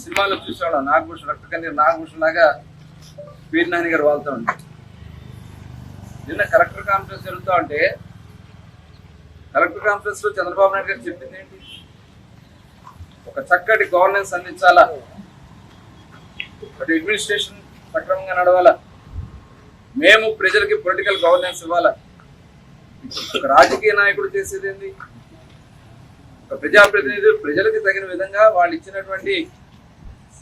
సినిమాలో చూసేవాళ్ళం. నాగభూషణ్ రక్త కన్నీరు నాగభూషణ్ లాగా పీర్ నాని గారు వాళ్తూ ఉంటారు నిన్న కలెక్టర్ కాన్ఫరెన్స్ జరుగుతూ ఉంటే కలెక్టర్ కాన్ఫరెన్స్లో చంద్రబాబు నాయుడు గారు చెప్పింది ఏంటి? ఒక చక్కటి గవర్నెన్స్ అందించాలా? అటు అడ్మినిస్ట్రేషన్ సక్రమంగా నడవాలా? మేము ప్రజలకి పొలిటికల్ గవర్నెన్స్ ఇవ్వాలా? ఒక రాజకీయ నాయకుడు చేసేది ఏంది? ఒక ప్రజాప్రతినిధులు ప్రజలకు తగిన విధంగా వాళ్ళు ఇచ్చినటువంటి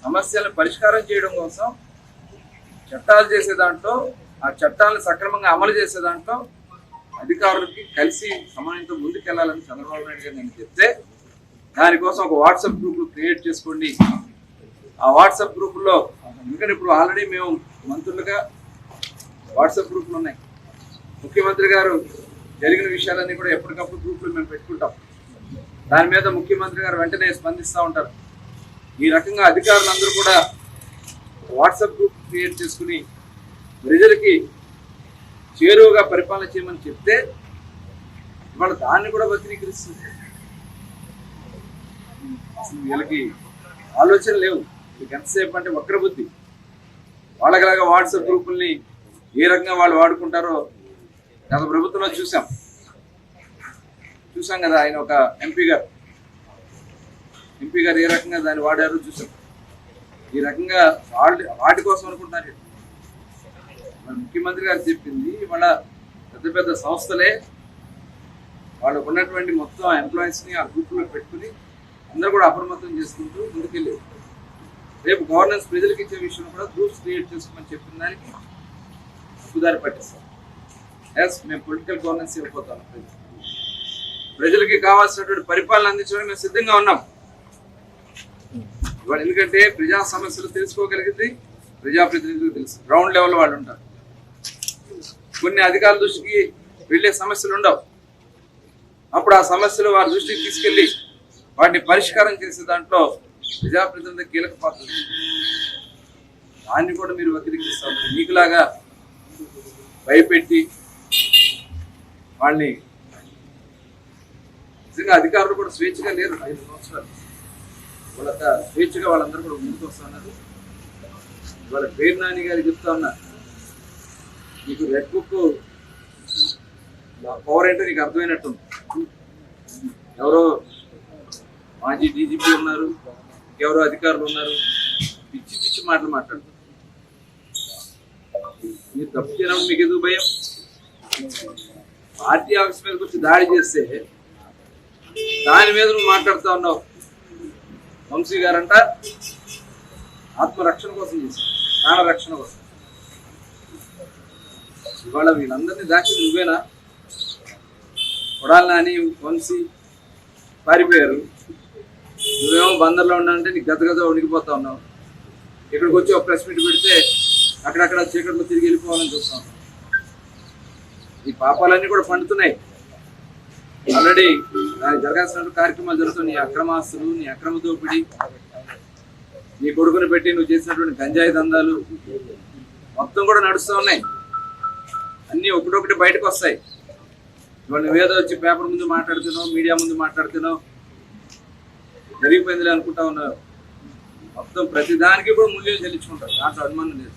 సమస్యలను పరిష్కారం చేయడం కోసం చట్టాలు చేసే దాంట్లో ఆ చట్టాలను సక్రమంగా అమలు చేసే దాంట్లో అధికారులకి కలిసి సమన్వయంతో ముందుకెళ్ళాలని చంద్రబాబు నాయుడు గారు నేను చెప్తే దానికోసం ఒక వాట్సాప్ గ్రూపులు క్రియేట్ చేసుకోండి. ఆ వాట్సాప్ గ్రూపుల్లో ఎందుకంటే ఇప్పుడు ఆల్రెడీ మేము మంత్రులుగా వాట్సాప్ గ్రూపులు ఉన్నాయి. ముఖ్యమంత్రి గారు జరిగిన విషయాలన్నీ కూడా ఎప్పటికప్పుడు గ్రూపులు మేము పెట్టుకుంటాం. దాని మీద ముఖ్యమంత్రి గారు వెంటనే స్పందిస్తూ ఉంటారు. ఈ రకంగా అధికారులందరూ కూడా వాట్సాప్ గ్రూప్ క్రియేట్ చేసుకుని ప్రజలకి చేరువగా పరిపాలన చేయమని చెప్తే ఇవాళ దాన్ని కూడా వక్రీకరిస్తుంది. వీళ్ళకి ఆలోచన లేవు. వీళ్ళకి ఎంతసేపు అంటే వక్రబుద్ధి. వాళ్ళకిలాగా వాట్సాప్ గ్రూపుల్ని ఏ రకంగా వాళ్ళు వాడుకుంటారో గత ప్రభుత్వంలో చూసాం. చూసాం కదా ఆయన ఒక ఎంపీ గారు. ఎంపీ గారు ఏ రకంగా దాన్ని వాడారో చూసాం. ఈ రకంగా వాళ్ళు వాటి కోసం అనుకుంటున్నారు మన ముఖ్యమంత్రి గారు చెప్పింది వాళ్ళ పెద్ద పెద్ద సంస్థలే వాళ్ళకు ఉన్నటువంటి మొత్తం ఎంప్లాయీస్ని ఆ గ్రూపులో పెట్టుకుని అందరూ కూడా అప్రమత్తం చేసుకుంటూ ముందుకెళ్ళారు రేపు గవర్నెన్స్ ప్రజలకు ఇచ్చే విషయం కూడా గ్రూప్స్ క్రియేట్ చేసుకోమని చెప్పిన దానికి సుదారి పట్టిస్తాం ఎస్ మేము పొలిటికల్ గవర్నెన్స్ ఇవ్వబోతాం ప్రజలకి కావాల్సినటువంటి పరిపాలన అందించడానికి మేము సిద్ధంగా ఉన్నాం. ఇవాళ ఎందుకంటే ప్రజా సమస్యలు తెలుసుకోగలిగింది ప్రజాప్రతినిధులకు తెలుసు. గ్రౌండ్ లెవెల్ వాళ్ళు ఉంటారు. కొన్ని అధికారుల దృష్టికి వెళ్ళే సమస్యలు ఉండవు. అప్పుడు ఆ సమస్యలు వారి దృష్టికి తీసుకెళ్ళి వాటిని పరిష్కారం చేసే దాంట్లో ప్రజాప్రతినిధి కీలక పాత్ర దాన్ని కూడా మీరు వ్యతిరేకిస్తారు మీకులాగా భయపెట్టి వాళ్ళని నిజంగా అధికారులు కూడా స్వేచ్ఛగా లేరు ఐదు సంవత్సరాలు. వాళ్ళంతా స్వేచ్ఛగా వాళ్ళందరూ కూడా ముందుకు వస్తున్నారు వాళ్ళ పేరు నాని గారు చెప్తా ఉన్నా నీకు రెడ్ బుక్ పవర్ ఏంటో నీకు అర్థమైనట్టుంది. ఎవరో మాజీ డీజీపీ ఉన్నారు ఎవరో అధికారులు ఉన్నారు పిచ్చి పిచ్చి మాటలు మాట్లాడుతున్నారు మీరు తప్పు చేయడం మీకు ఎదుగు భయం? పార్టీ ఆఫీస్ మీదకి వచ్చి దాడి చేస్తే దాని మీద నువ్వు మాట్లాడుతూ ఉన్నావు. వంశీ గారంట. ఆత్మరక్షణ కోసం చేశారు. ప్రాణ రక్షణ కోసం. ఇవాళ వీళ్ళందరినీ దాచి నువ్వేనా? కొడాలి నాని వంశీ పారిపోయారు. నువ్వేమో బందర్లో ఉన్నానంటే నీకు గదగద గత ఉన్నావు. ఇక్కడికి వచ్చి ఒక ప్రెస్ మీట్ పెడితే అక్కడక్కడ చీకట్లో తిరిగి వెళ్ళిపోవాలని చూస్తాం ఈ పాపాలన్నీ కూడా పండుతున్నాయి. ఆల్రెడీ దానికి జరగాల్సిన కార్యక్రమాలు జరుగుతాయి నీ అక్రమాస్తులు నీ అక్రమ దోపిడీ నీ కొడుకుని పెట్టి నువ్వు చేసినటువంటి గంజాయి దందాలు మొత్తం కూడా నడుస్తూ ఉన్నాయి. అన్నీ ఒకటొకటి బయటకు వస్తాయి. ఇవాళ నువ్వేదో వచ్చి పేపర్ ముందు మాట్లాడుతున్నావు మీడియా ముందు మాట్లాడుతున్నావు జరిగిపోయిందిలే అనుకుంటా ఉన్నావు. మొత్తం ప్రతి దానికి కూడా మూల్యం చెల్లించుకుంటారు. దాంట్లో అనుమానం లేదు.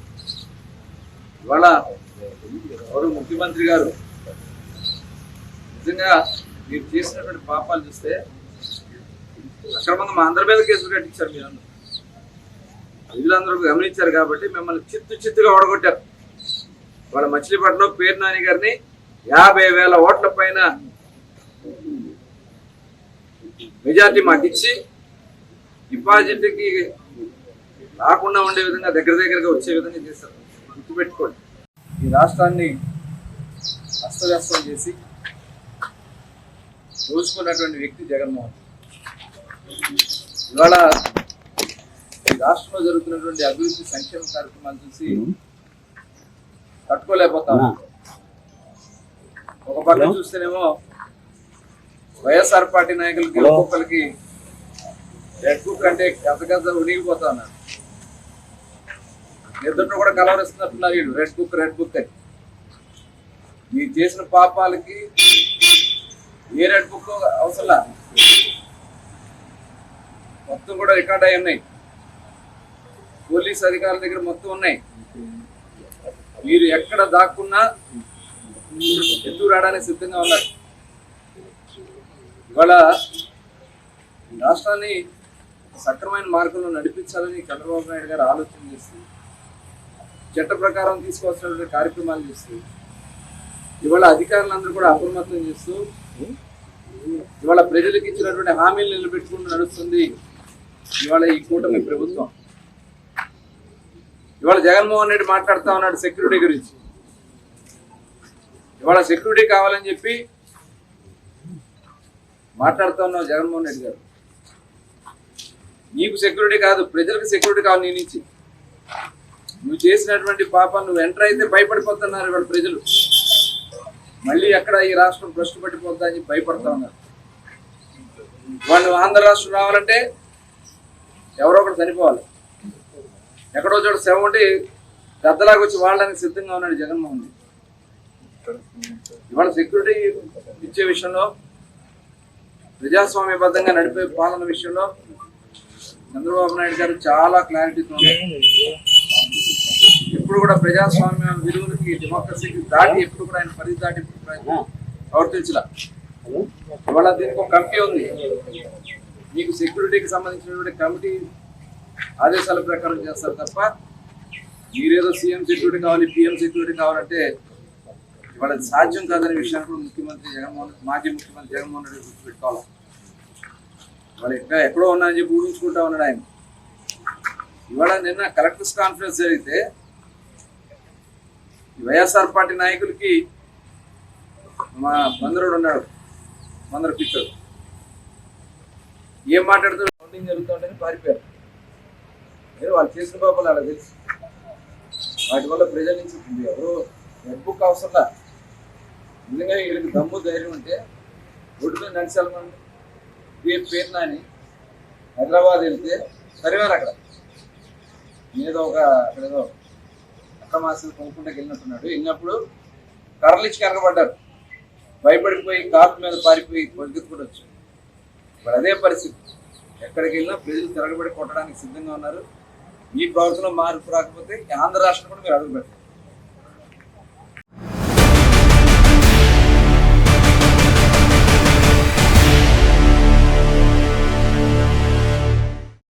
ఇవాళ ఎవరు ముఖ్యమంత్రి గారు నిజంగా మీరు చేసినటువంటి పాపాలు చూస్తే అక్రమంగా మా అందరి మీద కేసులు కట్టించారు మీరు అందరూ. ప్రజలందరూ గమనించారు కాబట్టి మిమ్మల్ని చిత్తు చిత్తుగా ఓడగొట్టారు. వాళ్ళ మచిలీపట్నం పేరు నాని గారిని యాభై వేల ఓట్ల పైన మెజార్టీ మాకు ఇచ్చి డిపాజిట్కి రాకుండా ఉండే విధంగా దగ్గర దగ్గరగా వచ్చే విధంగా చేశారు. గుర్తుపెట్టుకోండి. ఈ రాష్ట్రాన్ని అస్తవ్యస్తం చేసి దోచుకున్నటువంటి వ్యక్తి జగన్మోహన్ ఇవాళ ఈ రాష్ట్రంలో జరుగుతున్నటువంటి అభివృద్ధి సంక్షేమ కార్యక్రమాలు చూసి తట్టుకోలేకపోతాం. ఒక పక్క చూస్తేనేమో వైఎస్ఆర్ పార్టీ నాయకులకి ఒక్కొక్కరికి రెడ్ బుక్ అంటే గత గత ఉనిగిపోతా ఉన్నారు ఎదుట కూడా కలవరిస్తున్నట్టున్నారు వీళ్ళు. రెడ్ బుక్ రెడ్ బుక్ అని. మీరు చేసిన పాపాలకి ఏ రెడ్ బుక్ అవసరంలా మొత్తం కూడా రికార్డ్ అయి ఉన్నాయి. పోలీస్ అధికారుల దగ్గర మొత్తం ఉన్నాయి. మీరు ఎక్కడ దాక్కున్నా ఎత్తుకు రావడానికి సిద్ధంగా ఉన్నారు? ఇవాళ రాష్ట్రాన్ని సక్రమైన మార్గంలో నడిపించాలని చంద్రబాబు నాయుడు గారు ఆలోచన చేసి చట్ట ప్రకారం తీసుకోవాల్సినటువంటి కార్యక్రమాలు చేస్తూ ఇవాళ అధికారులందరూ కూడా అప్రమత్తం చేస్తూ ఇవాళ ప్రజలకు ఇచ్చినటువంటి హామీలు నిలబెట్టుకుంటూ నడుస్తుంది ఇవాళ ఈ కూటమి ప్రభుత్వం. ఇవాళ జగన్మోహన్ రెడ్డి మాట్లాడుతా ఉన్నాడు సెక్యూరిటీ గురించి. ఇవాళ సెక్యూరిటీ కావాలని చెప్పి మాట్లాడుతా ఉన్నావు జగన్మోహన్ రెడ్డి గారు. నీకు సెక్యూరిటీ కాదు ప్రజలకు సెక్యూరిటీ కావాలి నీ నుంచి. నువ్వు చేసినటువంటి పాపం నువ్వు ఎంటర్ అయితే భయపడిపోతున్నారు ఇవాళ ప్రజలు. మళ్ళీ ఎక్కడ ఈ రాష్ట్రం భ్రష్టు పట్టిపోద్దా అని భయపడతా ఉన్నారు. వాళ్ళు ఆంధ్ర రాష్ట్రం రావాలంటే ఎవరో ఒకరు చనిపోవాలి. ఎక్కడో చోట శవం ఉంటే గద్దలాగా వచ్చి వాళ్ళడానికి సిద్ధంగా ఉన్నాడు జగన్మోహన్ రెడ్డి. ఇవాళ సెక్యూరిటీ ఇచ్చే విషయంలో ప్రజాస్వామ్యబద్ధంగా నడిపే పాలన విషయంలో చంద్రబాబు నాయుడు గారు చాలా క్లారిటీతో ఎప్పుడు కూడా ప్రజాస్వామ్య విలువలకి డెమోక్రసీకి దాటి ఎప్పుడు కూడా ఆయన పరిధి దాటి ప్రవర్తించలా. ఇవాళ దీనికి ఒక కమిటీ ఉంది. మీకు సెక్యూరిటీకి సంబంధించినటువంటి కమిటీ ఆదేశాల ప్రకారం చేస్తారు తప్ప మీరేదో సీఎం సెక్యూరిటీ కావాలి పిఎం సెక్యూరిటీ కావాలంటే ఇవాళ సాధ్యం కాదనే విషయాన్ని కూడా ముఖ్యమంత్రి జగన్మోహన్ మాజీ ముఖ్యమంత్రి జగన్మోహన్ రెడ్డి గుర్తుపెట్టుకోవాలి. ఇవాళ ఎక్కడ ఎక్కడో ఉన్నాయని చెప్పి ఊహించుకుంటా ఉన్నాడు ఆయన. ఇవాళ నిన్న కలెక్టర్స్ కాన్ఫరెన్స్ జరిగితే వైఎస్ఆర్ పార్టీ నాయకులకి మా బందరుడు ఉన్నాడు. మందర పిచ్చోడు ఏం మాట్లాడుతూ కౌంటింగ్ జరుగుతుందని పారిపోయారు. మీరు వాళ్ళు చేసిన పాపాలు అలా తెలుసు. వాటి వల్ల ప్రజల నుంచి ఎవరు రెడ్ బుక్ అవసరంలా నిజంగా వీళ్ళకి దమ్ము ధైర్యం ఉంటే రోడ్డు మీద నడిచి ఏ పేరు నాని. హైదరాబాద్ వెళ్తే సరివారు అక్కడ. ఏదో ఒక అక్కడ ఏదో అక్కమాసం కొనుక్కుంటే వెళ్ళినట్టున్నాడు. వెళ్ళినప్పుడు కర్రలు ఇచ్చి కరగబడ్డారు. భయపడిపోయి కాపు మీద పారిపోయి పరిగెత్తుకుని వచ్చాడు ఇప్పుడు అదే పరిస్థితి. ఎక్కడికి వెళ్ళినా ప్రజలు తిరగబడి కొట్టడానికి సిద్ధంగా ఉన్నారు. ఈ ప్రవర్తన మార్పు రాకపోతే ఆంధ్ర రాష్ట్రం కూడా మీరు అడుగుపెట్టారు